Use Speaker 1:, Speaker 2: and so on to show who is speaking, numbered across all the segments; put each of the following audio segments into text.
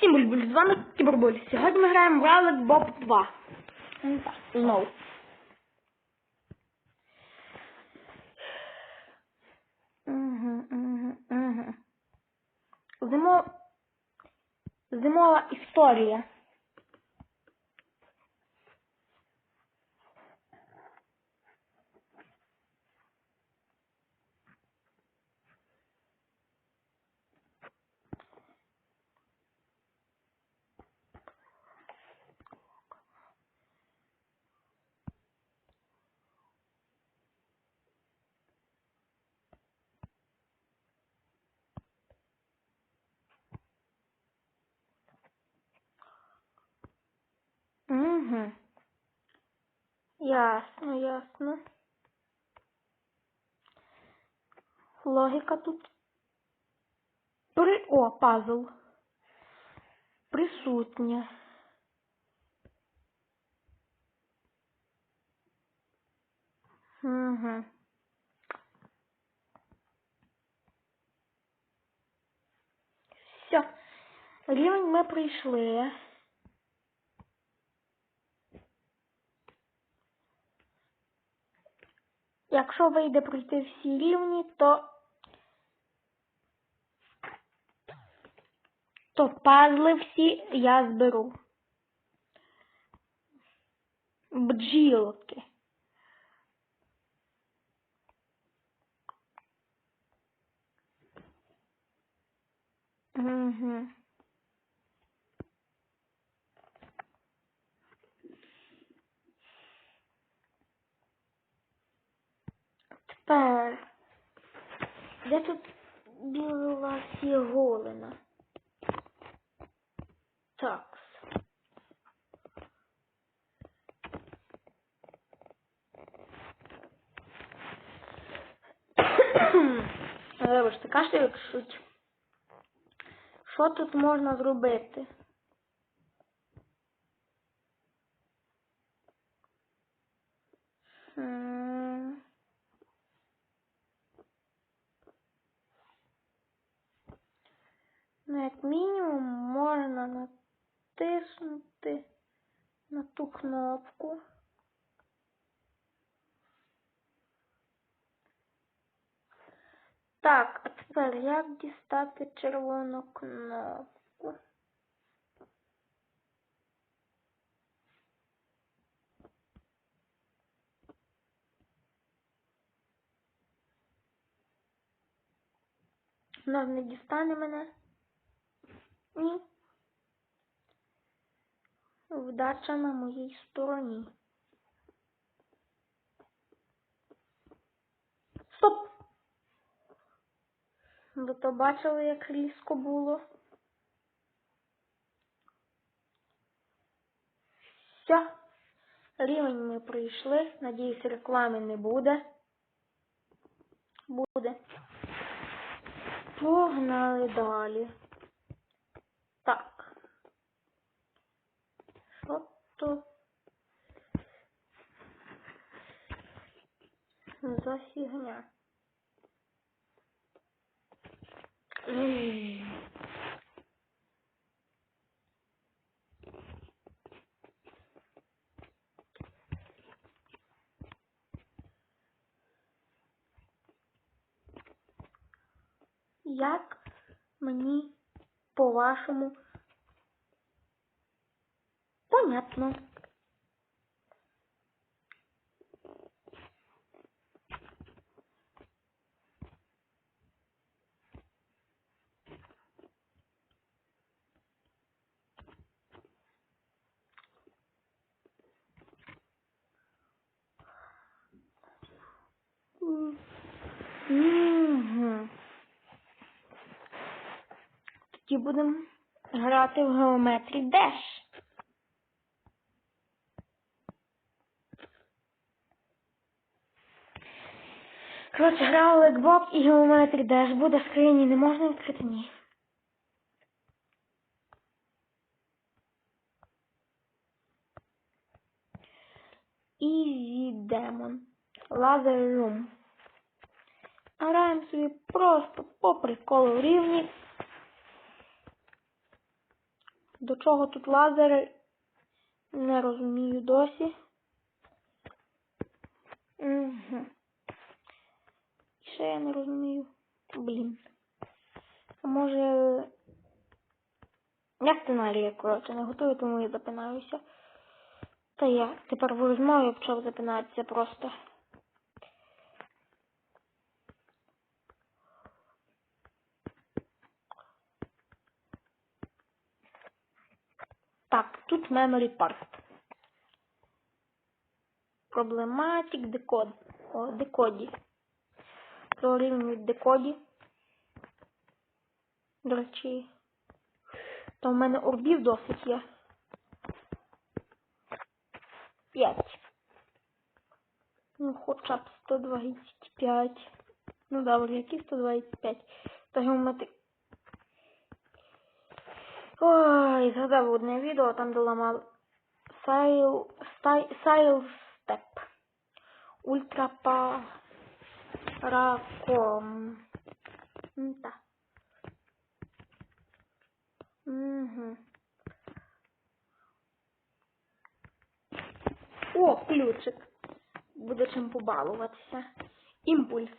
Speaker 1: Всім бульбуль, з вами Кібербуль. Сьогодні ми граємо в Ралик Боб 2. Ну знову. Угу, угу, угу. Зимо... Зимова історія. Угу. Ясно, ясно. Логіка тут. При... О, пазл. Присутня. Угу. Все. Рівень ми прийшли. Якщо вийде пройти всі рівні, то то пазли всі я зберу. Бджілки. Угу. Тепер. Де тут була голена. Так. Вибачте, як шуть, Що тут можна зробити? М. Ну, як мінімум, можна натиснути на ту кнопку. Так, а тепер як дістати червону кнопку? Вона не дістане мене. Ні. Вдача на моїй стороні. Стоп! Ви то бачили, як різко було? Все. Рівень ми пройшли. Надіюсь, реклами не буде. Буде. Погнали далі. Так. Що тут? За фігня. М. Як мені по-вашому понятно? Мгм. Тоді будемо грати в Geometry Dash. Коротше, грав Лекбоб і Geometry Dash. Буде скрині, не можна відкрити ні. Easy Demon. Laser Room. Граємо собі просто по приколу рівні. До чого тут лазери? Не розумію досі. Угу. Ще я не розумію. Блін. Може. Я сценарія, коротше, не готую, тому я запинаюся. Та я тепер в розмові почав запинатися просто. Так, тут memory part. Проблематик декод. О, декоді. Прорівнюють декоді. До речі. Та в мене орбів досить є. П'ять. Ну, хоча б 125. Ну добре, які 125. Та геометри. Ой, згадав одне відео, там де ламав Sail, Sty- Ультра Так. Угу. О, ключик. Буде чим побалуватися. Імпульс.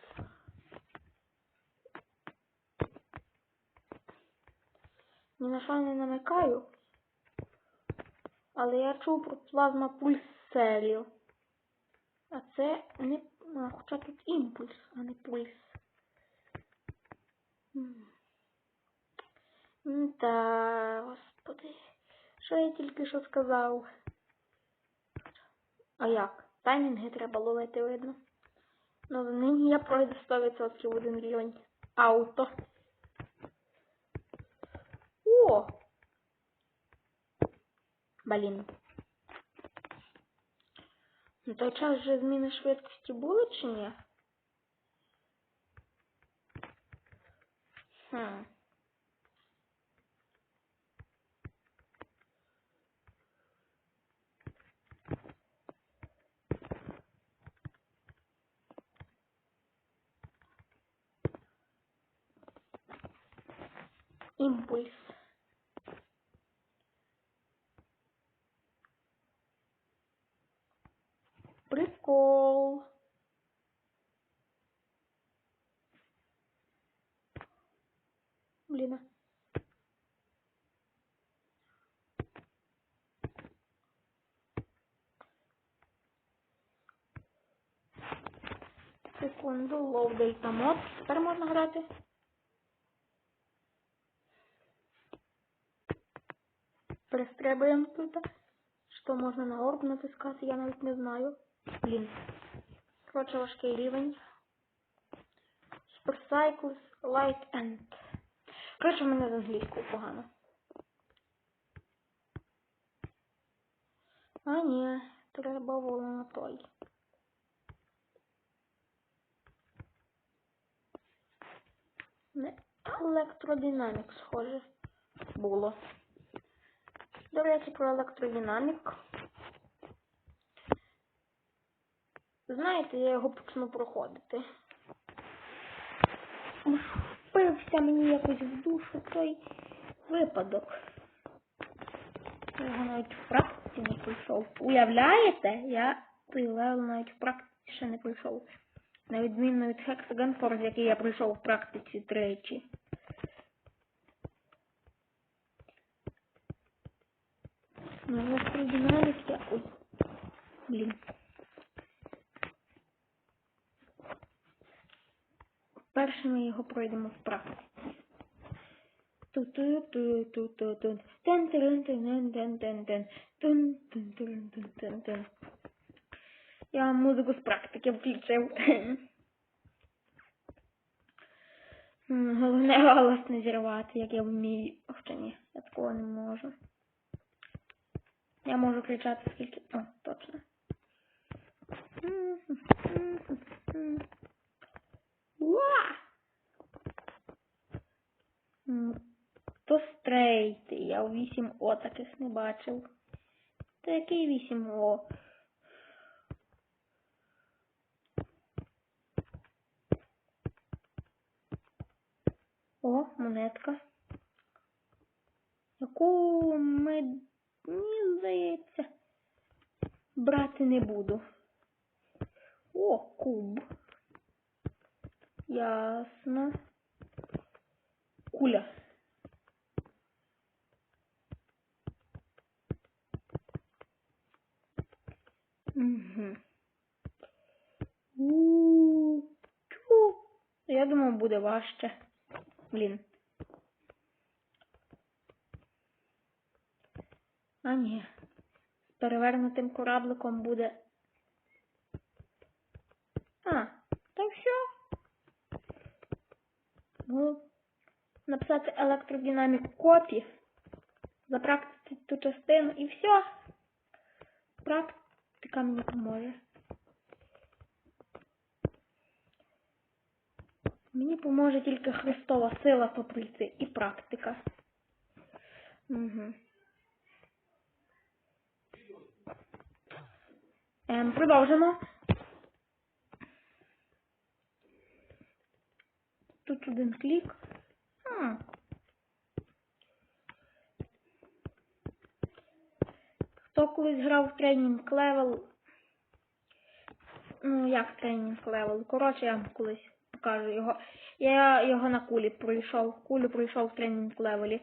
Speaker 1: Ні на що не намикаю. Але я чув про плазма пульселію. А це не. А, Хоча тут імпульс, а не пульс. Та, господи. Що я тільки що сказав? А як? Таймінги треба ловити, видно. Ну, нині я пройду 100% в один рівень. Ауто. О! Блін. На той час вже зміни швидкості були чи ні? Хм. Імпульс. Блін. Секунду, low data mode. Тепер можна грати. Перестрибуємо тут. Що можна на орб натискати, я навіть не знаю. Блін. Коротше, важкий рівень. Super Cycles Light End. Коротше, в мене з англійською погано. А ні, треба було на той. Не електродинамік, схоже, було. До речі, про електродинамік. Знаєте, я його почну проходити. Впився мені якось в душу той випадок. Його навіть в практиці не пройшов. Уявляєте? Я той левел навіть в практиці ще не пройшов. На відміну від Hexagon Force, який я пройшов в практиці тричі. Ну, електродинамік я... Ой. Блін. Перше ми його пройдемо в практиці. Я музику з практики включив. Головне голос не зірвати, як я вмію. Хоча ні, я такого не можу. Я можу кричати скільки. О, точно. Уа! То стрейти. Я у 8О таких не бачив. Та який 8О? О, монетка. яку мені здається, брати не буду. О, куб. Ясно. Куля. Угу. Я думав, буде важче. Блін. А ні. З перевернутим корабликом буде. А, та все. Ну, написати електродинамік копі, запрактити ту частину і все. Практика мені поможе. Мені поможе тільки Христова сила то прийти і практика. Угу. Ем, продовжимо. Тут один клік. Хто колись грав в тренінг левел? Ну, як тренінг левел? Коротше, я колись покажу його. Я його на кулі пройшов. Кулю пройшов в тренінг левелі.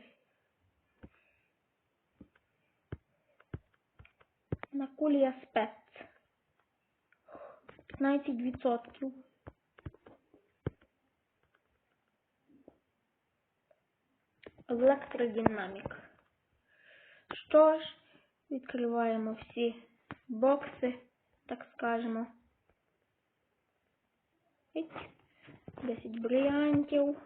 Speaker 1: На кулі я спец. 15%. Електродинамік. Що ж, відкриваємо всі бокси, так скажемо. Еть. 10 брилянтів.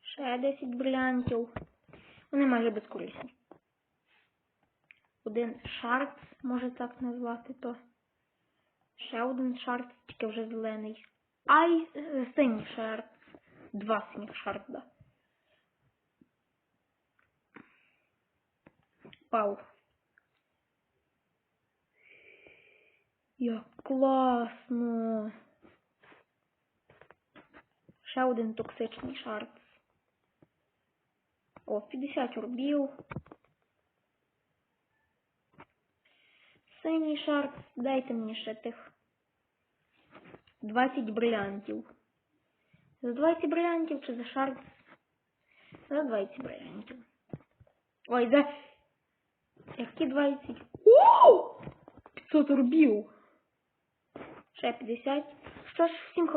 Speaker 1: Ще 10 брилянтів. Вони майже безкорисні. Один шарц, може так назвати то. Ще один шарц, тільки вже зелений. Ай, е, синій шарц. Два синіх шарда. Вау. Як класно. Ще один токсичний шарц. О, 50 рубів. Синій шарц. Дайте мені ще тих 20 брилянтів. За 20 брилянтів чи за шарц? За 20 брилянтів. Ой, за... Які 20? Оу! 500 рубів. Ще 50. Що ж, всім.